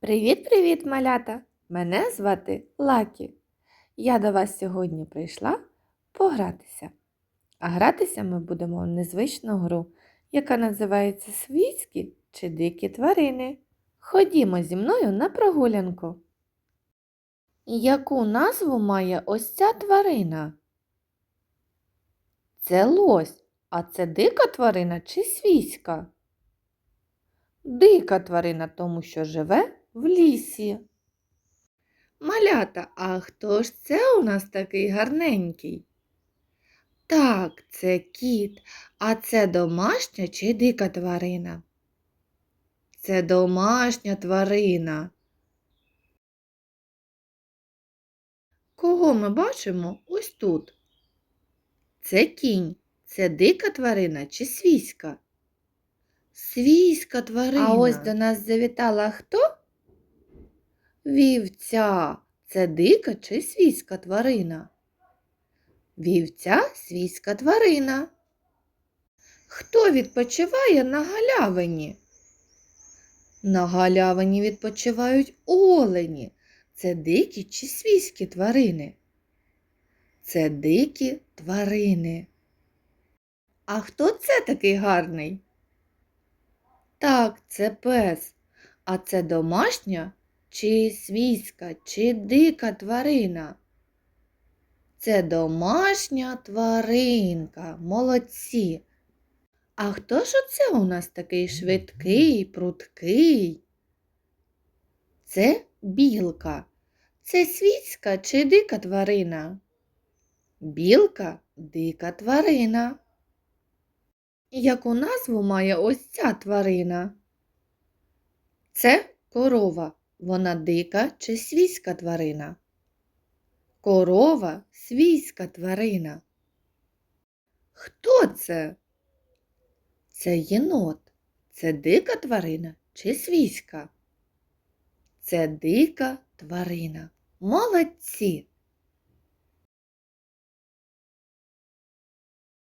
Привіт-привіт, малята! Мене звати Лакі. Я до вас сьогодні прийшла погратися. А гратися ми будемо в незвичну гру, яка називається Свійські чи дикі тварини. Ходімо зі мною на прогулянку. Яку назву має ось ця тварина? Це лось, а це дика тварина чи свійська? Дика тварина, тому що живе в лісі. Малята, а хто ж це у нас такий гарненький? Так, це кіт, а це домашня чи дика тварина? Це домашня тварина. Кого ми бачимо ось тут? Це кінь, це дика тварина чи свійська? Свійська тварина. А ось до нас завітала хто? Вівця. Це дика чи свійська тварина? Вівця свійська тварина. Хто відпочиває на галявині? На галявині відпочивають олені. Це дикі чи свійські тварини? Це дикі тварини. А хто це такий гарний? Так, це пес. А це домашня чи свійська, чи дика тварина? Це домашня тваринка. Молодці. А хто ж оце у нас такий швидкий, пруткий? Це білка. Це свійська чи дика тварина? Білка дика тварина. Яку назву має ось ця тварина? Це корова. Вона дика чи свійська тварина? Корова свійська тварина. Хто це? Це єнот. Це дика тварина чи свійська? Це дика тварина. Молодці!